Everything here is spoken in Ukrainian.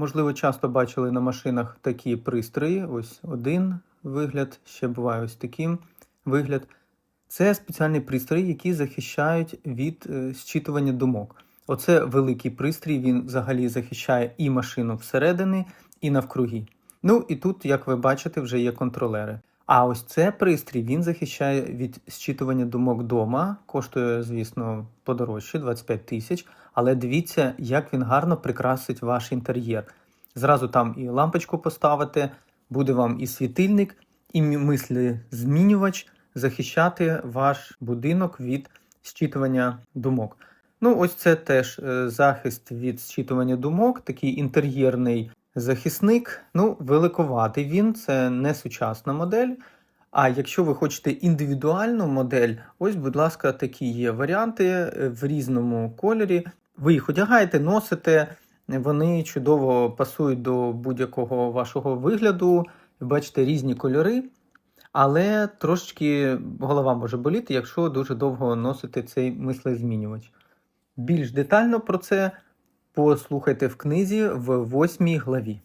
Можливо, часто бачили на машинах такі пристрої. Ось один вигляд, ще буває ось таким вигляд. Це спеціальні пристрої, які захищають від е, зчитування думок. Оце великий пристрій, він взагалі захищає і машину всередині, і навкруги. Ну і тут, як ви бачите, вже є контролери. А ось це пристрій він захищає від зчитування думок вдома. Коштує, звісно, подорожче 25 тисяч. Але дивіться, як він гарно прикрасить ваш інтер'єр. Зразу там і лампочку поставити, буде вам і світильник, і мислезмінювач захищати ваш будинок від зчитування думок. Ну, ось це теж е, захист від зчитування думок, такий інтер'єрний захисник. Ну, великоватий він, це не сучасна модель. А якщо ви хочете індивідуальну модель, ось, будь ласка, такі є варіанти е, в різному кольорі. Ви їх одягаєте, носите, вони чудово пасують до будь-якого вашого вигляду. Бачите різні кольори, але трошечки голова може боліти, якщо дуже довго носите цей мислезмінювач. Більш детально про це послухайте в книзі в восьмій главі.